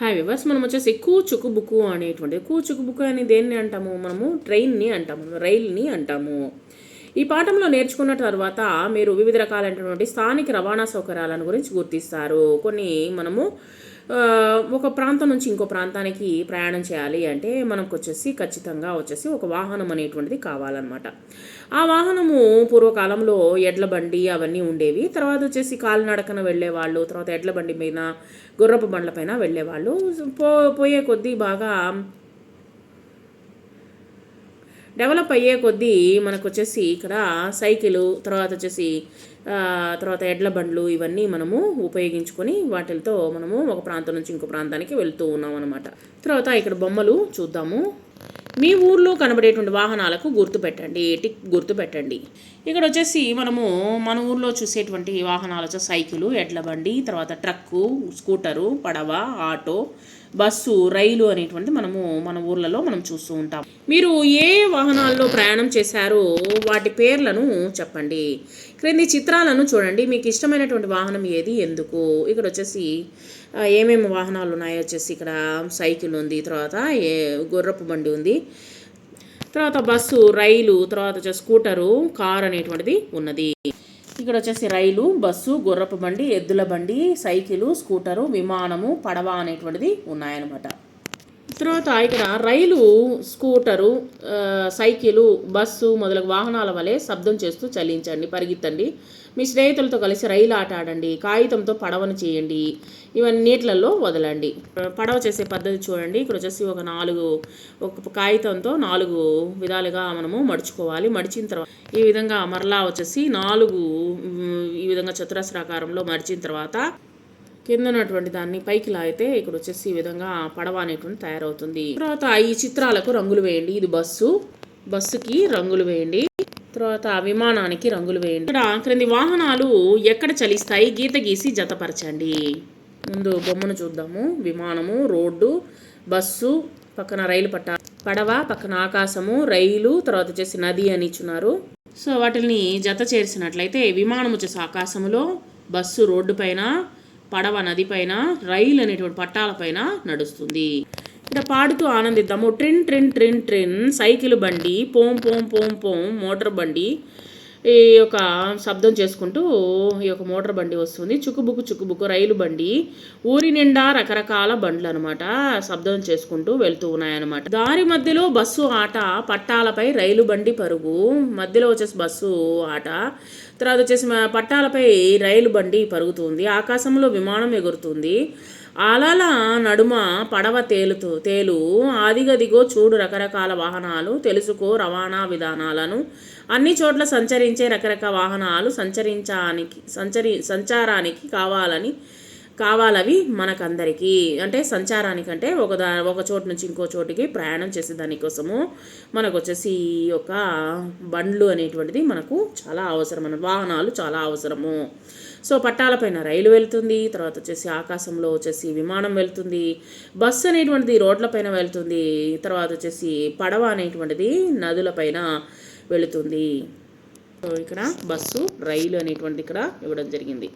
Hi viewers మనం వచ్చేసి కూచుకు book అనేటువంటిది. కూచుకు బుక్కు అని దేన్ని అంటాము? మనము ట్రైన్ని అంటాము. రైల్ని అంటాము. ఈ పాఠంలో నేర్చుకున్న తర్వాత మీరు వివిధ రకాలైనటువంటి స్థానిక రవాణా సౌకర్యాలను గురించి గుర్తిస్తారు. కొన్ని మనము ఒక ప్రాంతం నుంచి ఇంకో ప్రాంతానికి ప్రయాణం చేయాలి అంటే మనకు వచ్చేసి ఖచ్చితంగా వచ్చేసి ఒక వాహనం అనేటువంటిది కావాలన్నమాట. ఆ వాహనము పూర్వకాలంలో ఎడ్ల బండి అవన్నీ ఉండేవి. తర్వాత వచ్చేసి కాలినడకన వెళ్ళేవాళ్ళు తర్వాత ఎడ్ల బండి పైన గుర్రపు బండ్ల పైన వెళ్ళేవాళ్ళు. పో పోయే కొద్దీ బాగా డెవలప్ అయ్యే కొద్దీ మనకు వచ్చేసి ఇక్కడ సైకిల్ తర్వాత వచ్చేసి తర్వాత ఎడ్ల బండ్లు ఇవన్నీ మనము ఉపయోగించుకొని వాటితో మనము ఒక ప్రాంతం నుంచి ఇంకో ప్రాంతానికి వెళ్తూ ఉన్నాం అనమాట తర్వాత ఇక్కడ బొమ్మలు చూద్దాము. మీ ఊర్లో కనబడేటువంటి వాహనాలకు గుర్తు పెట్టండి టిక్ గుర్తు పెట్టండి. ఇక్కడ వచ్చేసి మనము మన ఊర్లో చూసేటువంటి వాహనాలు వచ్చే సైకిలు ఎడ్ల బండి తర్వాత ట్రక్కు స్కూటరు పడవ ఆటో బస్సు రైలు అనేటువంటి మనము మన ఊర్లలో మనం చూస్తూ ఉంటాం. మీరు ఏ వాహనాల్లో ప్రయాణం చేశారో వాటి పేర్లను చెప్పండి. క్రింది చిత్రాలను చూడండి. మీకు ఇష్టమైనటువంటి వాహనం ఏది? ఎందుకు? ఇక్కడ వచ్చేసి ఏమేమి వాహనాలు ఉన్నాయో వచ్చేసి ఇక్కడ సైకిల్ ఉంది తర్వాత ఏ గుర్రపు బండి ఉంది తర్వాత బస్సు రైలు తర్వాత వచ్చేసి స్కూటరు కార్ అనేటువంటిది ఉన్నది. ఇక్కడ వచ్చేసి రైలు బస్సు గుర్రపు బండి ఎద్దుల బండి సైకిలు స్కూటరు విమానము పడవ అనేటువంటిది ఉన్నాయన్నమాట. తర్వాత ఇక్కడ రైలు స్కూటరు సైకిలు బస్సు మొదలగు వాహనాల వలె శబ్దం చేస్తూ చలించండి పరిగెత్తండి. మీ స్నేహితులతో కలిసి రైలు ఆట ఆడండి కాగితంతో పడవను చేయండి ఇవన్నీ నీటిలలో వదలండి. పడవ చేసే పద్ధతి చూడండి. ఇక్కడ వచ్చేసి ఒక నాలుగు ఒక కాగితంతో నాలుగు విధాలుగా మనము మడుచుకోవాలి. మడిచిన తర్వాత ఈ విధంగా మరలా వచ్చేసి నాలుగు ఈ విధంగా చతురస్రాకారంలో మడిచిన తర్వాత కింద ఉన్నటువంటి దాన్ని పైకి లాగితే ఇక్కడ వచ్చేసి ఈ విధంగా పడవ అనేటువంటి తయారవుతుంది. తర్వాత ఈ చిత్రాలకు రంగులు వేయండి. ఇది బస్సు. బస్సుకి రంగులు వేయండి. తర్వాత విమానానికి రంగులు వేయండి. ఇక్కడ క్రింది వాహనాలు ఎక్కడ చలిస్తాయి? గీత గీసి జతపరచండి. ముందు బొమ్మను చూద్దాము. విమానము రోడ్డు బస్సు పక్కన రైలు పట్ట పడవ పక్కన ఆకాశము రైలు తర్వాత వచ్చేసి నది అని ఇచ్చున్నారు. సో వాటిని జత చేర్చినట్లయితే విమానం వచ్చేసి ఆకాశములో బస్సు రోడ్డు పైన పడవ నది పైన రైలు అనేటువంటి పట్టాల పైన నడుస్తుంది. ఇక్కడ పాడుతూ ఆనందిద్దాము. ట్రిన్ ట్రిన్ ట్రిన్ ట్రిన్ సైకిల్ బండి పోం పోం పోం పోం మోటార్ బండి ఈ యొక్క శబ్దం చేసుకుంటూ ఈ యొక్క మోటార్ బండి వస్తుంది. చుక్కుబుక్కు చుక్కుబుక్కు రైలు బండి. ఊరి నిండా రకరకాల బండ్లు అనమాట శబ్దం చేసుకుంటూ వెళ్తూ ఉన్నాయన్నమాట. దారి మధ్యలో బస్సు ఆట పట్టాలపై రైలు బండి పరుగు. మధ్యలో వచ్చేసి బస్సు ఆట. తర్వాత వచ్చేసి పట్టాలపై రైలు బండి పరుగుతుంది. ఆకాశంలో విమానం ఎగురుతుంది. అలల నడుమ పడవ తేలుతూ తేలు. ఆదిగదిగో చూడు రకరకాల వాహనాలు తెలుసుకో రవాణా విధానాలను. అన్ని చోట్ల సంచరించే రకరకాల వాహనాలు సంచరించడానికి సంచరి సంచారానికి కావాలని కావాలవి మనకందరికీ. అంటే సంచారానికి అంటే ఒక దా ఒక చోటు నుంచి ఇంకో చోటికి ప్రయాణం చేసే దానికోసము మనకు వచ్చేసి ఈ యొక్క బండ్లు అనేటువంటిది మనకు చాలా అవసరం వాహనాలు చాలా అవసరము. సో పట్టాలపైన రైలు వెళ్తుంది తర్వాత వచ్చేసి ఆకాశంలో వచ్చేసి విమానం వెళ్తుంది బస్సు అనేటువంటిది రోడ్లపైన వెళ్తుంది తర్వాత వచ్చేసి పడవ అనేటువంటిది నదులపైన వెళుతుంది. సో ఇక్కడ బస్సు రైలు అనేటువంటిది ఇక్కడ ఇవ్వడం జరిగింది.